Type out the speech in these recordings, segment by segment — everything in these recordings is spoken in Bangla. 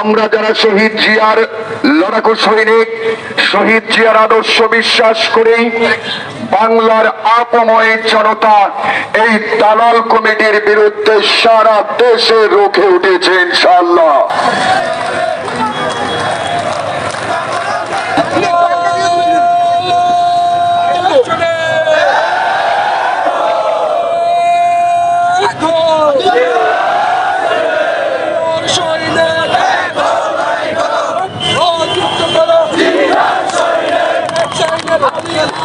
আমরা যারা শহীদ জিয়ার লড়াকু সৈনিক, শহীদ জিয়ার আদর্শ বিশ্বাস করি, বাংলার আপময় জনতা এই দালাল কমিটির বিরুদ্ধে সারা দেশে রুখে উঠেছে ইনশাল্লাহ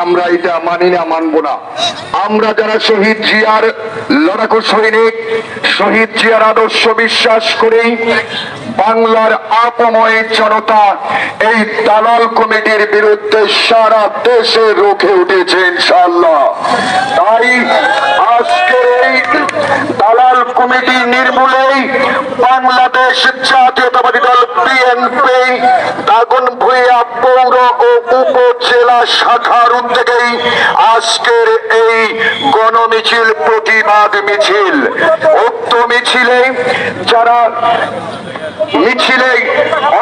আমরা এটা মানি না, মানবো না। আমরা যারা শহীদ জিয়ার লড়াকু সৈনিক, শহীদ জিয়ার আদর্শ বিশ্বাস করি, বাংলার আপময় জনতা এই দালাল কমিটির বিরুদ্ধে সারা দেশে রুখে উঠেছে ইনশাল্লাহ তাই আজকে এই দালাল কমিটি নির্মূলেই বাংলাদেশ জাতীয়তাবাদী দল বিএনপি দাগন ভুইয়া শাখার উদ্যোগেই আজকের এই গণমিছিল প্রতিবাদ মিছিল। উক্ত মিছিলে যারা মিছিলে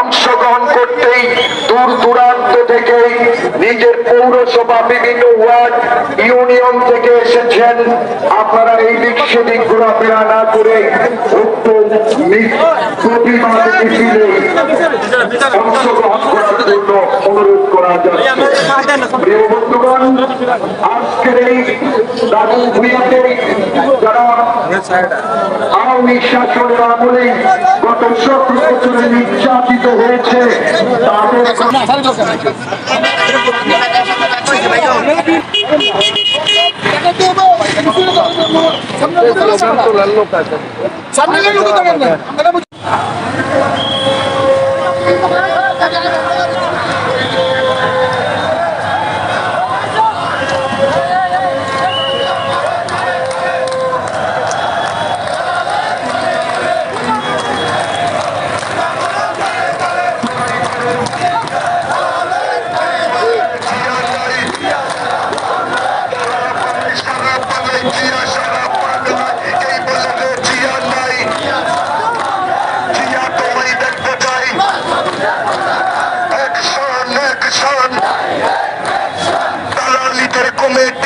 অংশগ্রহণ করতেই দূর দূরান্ত থেকে নিজের পৌরসভা বিভিন্ন ওয়ার্ড ইউনিয়ন থেকে এসেছেন। আপনারা এই দিক সেদিক ঘোরাফেরা না করে উক্ত প্রতিবাদ মিছিলে অংশগ্রহণ করার জন্য অনুরোধ করা যাচ্ছে প্রিয় বন্ধুগণ আজকের এই দাদু ভূয়াতে যারা আওয়ামী শাসনের আমলে গত সতেরো বছরে নির্যাতিত হয়েছে তাদের সামনে লোক দেখেন না আমরা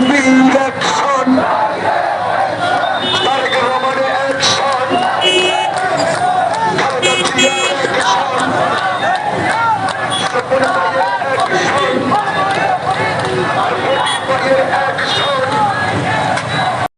Leave that